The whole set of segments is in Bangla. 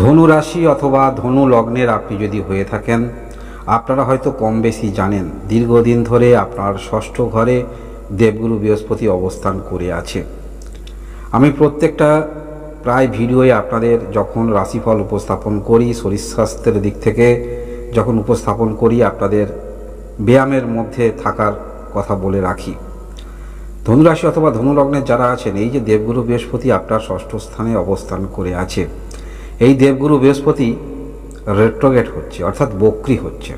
ধনু রাশি অথবা ধনু লগ্নের আপনি যদি হয়ে থাকেন, আপনারা হয়তো কম বেশি জানেন, দীর্ঘদিন ধরে আপনার ষষ্ঠ ঘরে দেবগুরু বৃহস্পতি অবস্থান করে আছে। আমি প্রত্যেকটা প্রায় ভিডিওয়ে আপনাদের যখন রাশিফল উপস্থাপন করি, শরীর স্বাস্থ্যের দিক থেকে যখন উপস্থাপন করি, আপনাদের ব্যায়ামের মধ্যে থাকার কথা বলে রাখি। ধনুরাশি অথবা ধনুলগ্নের যারা আছেন, এই যে দেবগুরু বৃহস্পতি আপনার ষষ্ঠ স্থানে অবস্থান করে আছে এই দেবগুরু বৃহস্পতি রেট্রোগেট হচ্ছে, অর্থাৎ বক্রি হচ্ছে।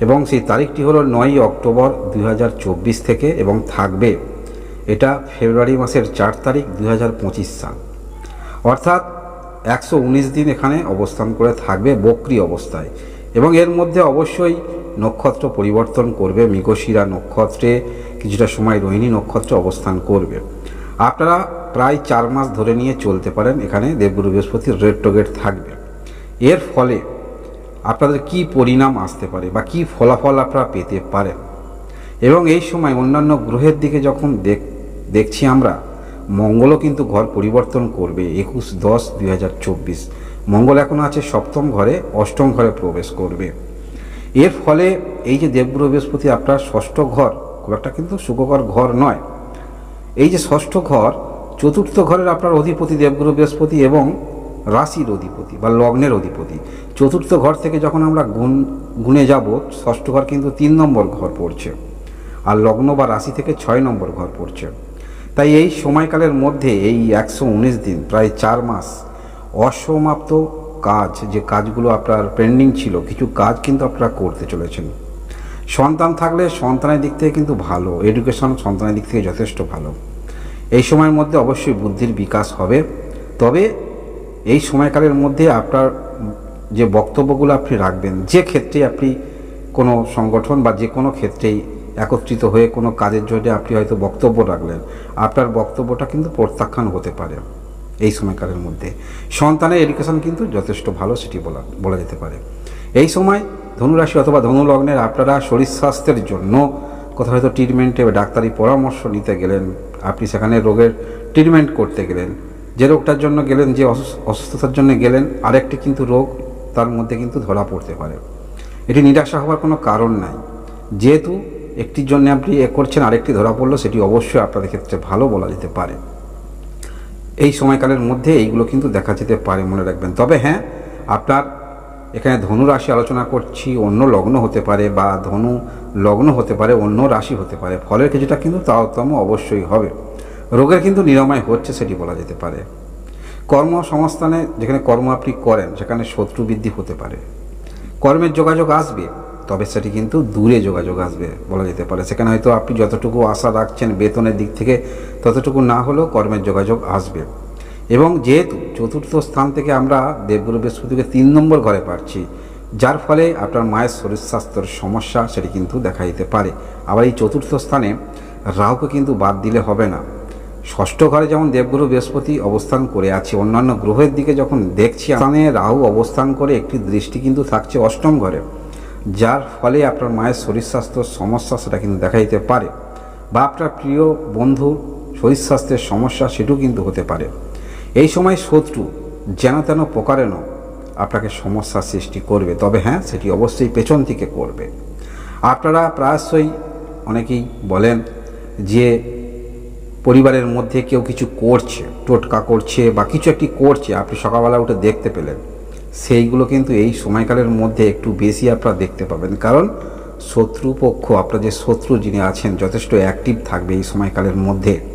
এবং সেই তারিখটি হলো নয়ই অক্টোবর দু হাজার চব্বিশ থেকে এবং থাকবে এটা ফেব্রুয়ারি মাসের চার তারিখ দু হাজার পঁচিশ সাল। অর্থাৎ একশো উনিশ দিন এখানে অবস্থান করে থাকবে বক্রি অবস্থায়। এবং এর মধ্যে অবশ্যই নক্ষত্র পরিবর্তন করবে, মৃগশিরা নক্ষত্রে কিছুটা সময় রোহিণী নক্ষত্র অবস্থান করবে। আপনারা প্রায় চার মাস ধরে নিয়ে চলতে পারেন এখানে দেবগুরু বৃহস্পতির রেড টোগেট থাকবে। এর ফলে আপনাদের কি পরিণাম আসতে পারে বা কি ফলাফল আপনারা পেতে পারেন? এবং এই সময় অন্যান্য গ্রহের দিকে যখন দেখ, দেখছি আমরা, মঙ্গলও কিন্তু ঘর পরিবর্তন করবে, একুশ দশ দুই হাজার চব্বিশ। মঙ্গল এখন আছে সপ্তম ঘরে, অষ্টম ঘরে প্রবেশ করবে। এর ফলে এই যে দেবগুরু বৃহস্পতি আপনার ষষ্ঠ ঘর, খুব একটা কিন্তু সুখকর ঘর নয়। এই যে ষষ্ঠ ঘর, চতুর্থ ঘরের আপনার অধিপতি দেবগুরু বৃহস্পতি এবং রাশির অধিপতি বা লগ্নের অধিপতি। চতুর্থ ঘর থেকে যখন আমরা গুণ, গুণে যাব, ষষ্ঠ ঘর কিন্তু তিন নম্বর ঘর পড়ছে। আর লগ্ন বা রাশি থেকে ছয় নম্বর ঘর পড়ছে। তাই এই সময়কালের মধ্যে এই একশো উনিশ দিন, প্রায় চার মাস অসমাপ্ত কাজ, যে কাজগুলো আপনার পেন্ডিং ছিল, কিছু কাজ কিন্তু আপনারা করতে চলেছেন। সন্তান থাকলে সন্তানের দিক থেকে কিন্তু ভালো এডুকেশন সন্তানের দিক থেকে যথেষ্ট ভালো। এই সময়ের মধ্যে অবশ্যই বুদ্ধির বিকাশ হবে। তবে এই সময়কালের মধ্যে আপনার যে বক্তব্যগুলো আপনি রাখবেন, যে ক্ষেত্রে আপনি কোনো সংগঠন বা যে কোনো ক্ষেত্রেই একত্রিত হয়ে কোনো কাজের জন্য আপনি হয়তো বক্তব্য রাখলেন, আপনার বক্তব্যটা কিন্তু প্রত্যাখ্যান হতে পারে এই সময়কালের মধ্যে। সন্তানের এডুকেশন কিন্তু যথেষ্ট ভালো, সেটি বলা বলা যেতে পারে। এই সময় ধনুরাশি অথবা ধনুলগ্নের আপনারা শরীর স্বাস্থ্যের জন্য কোথাও হয়তো ট্রিটমেন্টে ডাক্তারি পরামর্শ নিতে গেলেন, আপনি সেখানে রোগের ট্রিটমেন্ট করতে গেলেন, যে রোগটার জন্য গেলেন, যে অসুস- অসুস্থতার জন্য গেলেন, আরেকটি কিন্তু রোগ তার মধ্যে কিন্তু ধরা পড়তে পারে। এটি নিরাশা হওয়ার কোনো কারণ নাই। যেহেতু একটির জন্য আপনি এ করছেন, আরেকটি ধরা পড়ল, সেটি অবশ্যই আপনাদের ক্ষেত্রে ভালো বলা যেতে পারে। এই সময়কালের মধ্যে এইগুলো কিন্তু দেখা যেতে পারে, মনে রাখবেন। তবে হ্যাঁ আপনার এখানে ধনু রাশি আলোচনা করছি, অন্য লগ্ন হতে পারে বা ধনু লগ্ন হতে পারে, অন্য রাশি হতে পারে। ফলের কিছুটা কিন্তু তারতম্য অবশ্যই হবে। রোগের কিন্তু নিরাময় হচ্ছে সেটি বলা যেতে পারে। কর্মসংস্থানে যেখানে কর্ম আপনি করেন, সেখানে শত্রু বৃদ্ধি হতে পারে। কর্মের যোগাযোগ আসবে, তবে সেটি কিন্তু দূরে যোগাযোগ আসবে বলা যেতে পারে। সেখানে হয়তো আপনি যতটুকু আশা রাখছেন বেতনের দিক থেকে, ততটুকু না হলেও কর্মের যোগাযোগ আসবে। এবং যেহেতু চতুর্থ স্থান থেকে আমরা দেবগুরু বৃহস্পতিকে তিন নম্বর ঘরে পাচ্ছি, যার ফলে আপনার মায়ের শরীর স্বাস্থ্যের সমস্যা সেটি কিন্তু দেখা দিতে পারে। আবার এই চতুর্থ স্থানে রাহুকে কিন্তু বাদ দিলে হবে না। ষষ্ঠ ঘরে যেমন দেবগুরু বৃহস্পতি অবস্থান করে আছে, অন্যান্য গ্রহের দিকে যখন দেখছি, স্থানে রাহু অবস্থান করে একটি দৃষ্টি কিন্তু থাকছে অষ্টম ঘরে, যার ফলে আপনার মায়ের শরীর স্বাস্থ্যের সমস্যা সেটা কিন্তু দেখা দিতে পারে। বা আপনার প্রিয় বন্ধু শরীর স্বাস্থ্যের সমস্যা সেটিও কিন্তু হতে পারে। এই সময় শত্রু যেন তেন প্রকারেণ আপনাকে সমস্যা সৃষ্টি করবে। তবে হ্যাঁ সেটি অবশ্যই পেছন থেকে করবে। আপনারা প্রায়শই অনেকেই বলেন যে পরিবারের মধ্যে কেউ কিছু করছে, টোটকা করছে বা কিছু একটি করছে, আপনি সকালবেলা উঠে দেখতে পেলেন। সেইগুলো কিন্তু এই সময়কালের মধ্যে একটু বেশি আপনারা দেখতে পাবেন। কারণ শত্রুপক্ষ আপনার যে শত্রু যিনি আছেন, যথেষ্ট অ্যাক্টিভ থাকবে এই সময়কালের মধ্যে।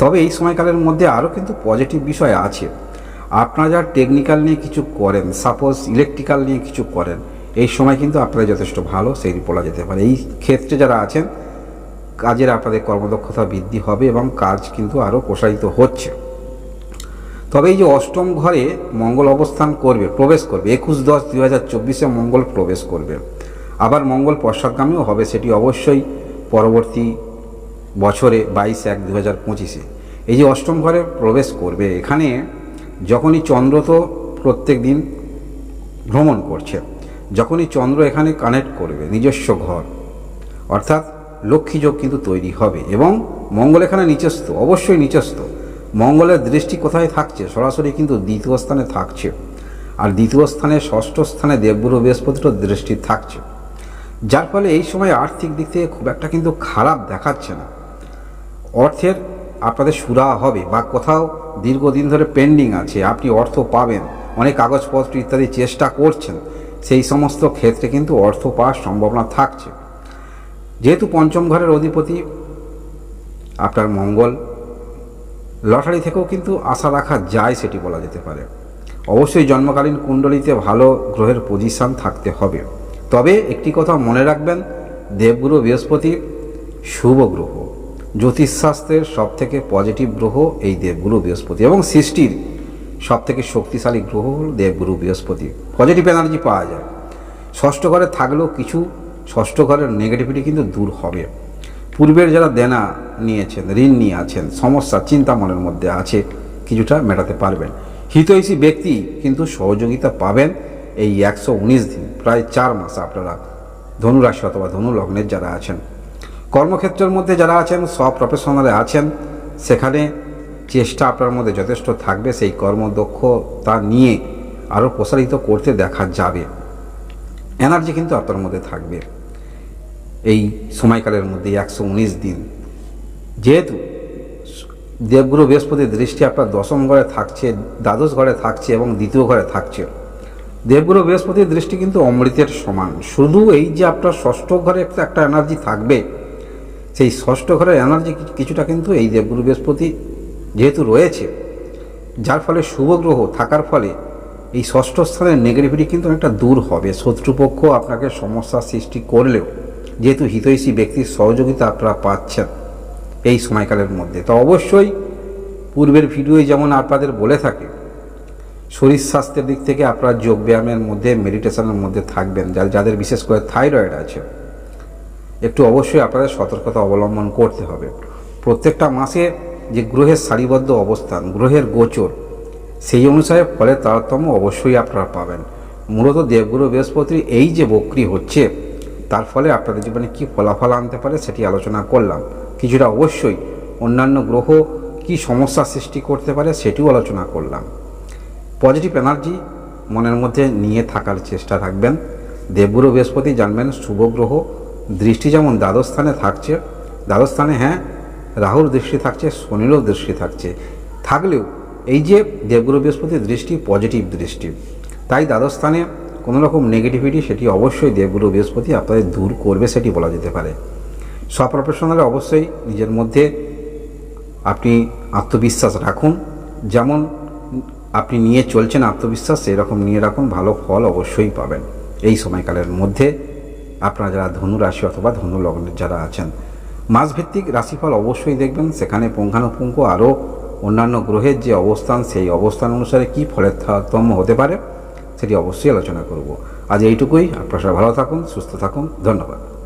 তবে এই সময়কালের মধ্যে আরও কিন্তু পজিটিভ বিষয় আছে। আপনারা যারা টেকনিক্যাল নিয়ে কিছু করেন সাপোজ ইলেকট্রিক্যাল নিয়ে কিছু করেন, এই সময় কিন্তু আপনারা যথেষ্ট ভালো, সেই বলা যেতে পারে। এই ক্ষেত্রে যারা আছেন, কাজের আপনাদের কর্মদক্ষতা বৃদ্ধি হবে এবং কাজ কিন্তু আরও প্রসারিত হচ্ছে। তবে এই যে অষ্টম ঘরে মঙ্গল অবস্থান করবে, প্রবেশ করবে, একুশ দশ দুই হাজার চব্বিশে মঙ্গল প্রবেশ করবে। আবার মঙ্গল পশ্চাৎগামীও হবে, সেটি অবশ্যই পরবর্তী বছরে বাইশ এক দু হাজার পঁচিশে। এই যে অষ্টম ঘরে প্রবেশ করবে, এখানে যখনই চন্দ্র তো প্রত্যেক দিন ভ্রমণ করছে, যখনই চন্দ্র এখানে কানেক্ট করবে, নিজস্ব ঘর, অর্থাৎ লক্ষ্মী যোগ কিন্তু তৈরি হবে এবং মঙ্গল এখানে নিচস্থ অবশ্যই নিচস্থ মঙ্গলের দৃষ্টি কোথায় থাকছে? সরাসরি কিন্তু দ্বিতীয় স্থানে থাকছে। আর দ্বিতীয় স্থানে ষষ্ঠ স্থানে দেবগুরু বৃহস্পতিরও দৃষ্টি থাকছে। যার ফলে এই সময় আর্থিক দিক থেকে খুব একটা কিন্তু খারাপ দেখাচ্ছে না। অর্থের আপনাদের সুরা হবে বা কোথাও দীর্ঘদিন ধরে পেন্ডিং আছে, আপনি অর্থ পাবেন, অনেক কাগজপত্র ইত্যাদি চেষ্টা করছেন, সেই সমস্ত ক্ষেত্রে কিন্তু অর্থ পাওয়ার সম্ভাবনা থাকছে। যেহেতু পঞ্চম ঘরের অধিপতি আপনার মঙ্গল, লটারি থেকেও কিন্তু আশা রাখা যায় সেটি বলা যেতে পারে। অবশ্যই জন্মকালীন কুণ্ডলিতে ভালো গ্রহের পজিশন থাকতে হবে। তবে একটি কথা মনে রাখবেন, দেবগুরু বৃহস্পতি শুভ গ্রহ। জ্যোতিষশাস্ত্রের সব থেকে পজিটিভ গ্রহ এই দেবগুরু বৃহস্পতি। এবং সৃষ্টির সব থেকে শক্তিশালী গ্রহ হল দেবগুরু বৃহস্পতি। পজিটিভ এনার্জি পাওয়া যায়। ষষ্ঠ ঘরে থাকলেও কিছু ষষ্ঠ ঘরের নেগেটিভিটি কিন্তু দূর হবে। পূর্বের যারা দেনা নিয়েছেন, ঋণ নিয়ে আছেন, সমস্যা, চিন্তা মনের মধ্যে আছে, কিছুটা মেটাতে পারবেন। হিতৈষী ব্যক্তি কিন্তু সহযোগিতা পাবেন এই একশো উনিশ দিন, প্রায় চার মাস আপনারা ধনুরাশি অথবা ধনু লগ্নের যারা আছেন। কর্মক্ষেত্রের মধ্যে যারা আছেন সব প্রফেশনালে আছেন, সেখানে চেষ্টা আপনার মধ্যে যথেষ্ট থাকবে। সেই কর্মদক্ষতা নিয়ে আরও প্রসারিত করতে দেখা যাবে। এনার্জি কিন্তু আপনার মধ্যে থাকবে। এই সময়কালের মধ্যে, একশো উনিশ দিন। যেহেতু দেবগুরু বৃহস্পতির দৃষ্টি আপনার দশম ঘরে থাকছে, দ্বাদশ ঘরে থাকছে এবং দ্বিতীয় ঘরে থাকছে। দেবগুরু বৃহস্পতির দৃষ্টি কিন্তু অমৃতের সমান। শুধু এই যে আপনার ষষ্ঠ ঘরে একটা এনার্জি থাকবে সেই ষষ্ঠ ঘরের এনার্জি কিছুটা কিন্তু এই দেবগুরু বৃহস্পতি যেহেতু রয়েছে, যার ফলে শুভ গ্রহ থাকার ফলে এই ষষ্ঠ স্থানের নেগেটিভিটি কিন্তু অনেকটা দূর হবে। শত্রুপক্ষ আপনাকে সমস্যার সৃষ্টি করলেও, যেহেতু হিতৈষী ব্যক্তির সহযোগিতা আপনারা পাচ্ছেন এই সময়কালের মধ্যে। তো অবশ্যই পূর্বের ভিডিওয়ে যেমন আপনাদের বলে থাকে, শরীর স্বাস্থ্যের দিক থেকে আপনারা যোগব্যায়ামের মধ্যে মেডিটেশনের মধ্যে থাকবেন। যাদের বিশেষ করে থাইরয়েড আছে একটু অবশ্যই আপনাদের সতর্কতা অবলম্বন করতে হবে। প্রত্যেকটা মাসে যে গ্রহের সারিবদ্ধ অবস্থান, গ্রহের গোচর, সেই অনুসারে ফলের তারতম্য অবশ্যই আপনারা পাবেন। মূলত দেবগুরু বৃহস্পতির এই যে বক্রি হচ্ছে, তার ফলে আপনাদের জীবনে কী ফলাফল আনতে পারে সেটি আলোচনা করলাম। কিছুটা অবশ্যই অন্যান্য গ্রহ কি সমস্যা সৃষ্টি করতে পারে সেটিও আলোচনা করলাম। পজিটিভ এনার্জি মনের মধ্যে নিয়ে থাকার চেষ্টা রাখবেন। দেবগুরু বৃহস্পতি জানবেন শুভ গ্রহ দৃষ্টি যেমন দ্বাদশ স্থানে থাকছে দ্বাদশ স্থানে হ্যাঁ রাহুর দৃষ্টি থাকছে, শনিরও দৃষ্টি থাকছে। থাকলেও এই যে দেবগুরু বৃহস্পতির দৃষ্টি পজিটিভ দৃষ্টি, তাই দ্বাদশ স্থানে কোনো রকম নেগেটিভিটি সেটি অবশ্যই দেবগুরু বৃহস্পতি আপনাদের দূর করবে সেটি বলা যেতে পারে। সব প্রফেশনালে অবশ্যই নিজের মধ্যে আপনি আত্মবিশ্বাস রাখুন। যেমন আপনি নিয়ে চলছেন আত্মবিশ্বাস, সেরকম নিয়ে রাখুন, ভালো ফল অবশ্যই পাবেন। এই সময়কালের মধ্যে আপনারা যারা ধনু রাশি অথবা ধনু লগ্নের যারা আছেন, মাসভিত্তিক রাশিফল অবশ্যই দেখবেন। সেখানে পুঙ্খানুপুঙ্খ আরও অন্যান্য গ্রহের যে অবস্থান, সেই অবস্থান অনুসারে কী ফলের তারতম্য হতে পারে, সেটি অবশ্যই আলোচনা করব। আজ এইটুকুই। আপনারা ভালো থাকুন, সুস্থ থাকুন। ধন্যবাদ।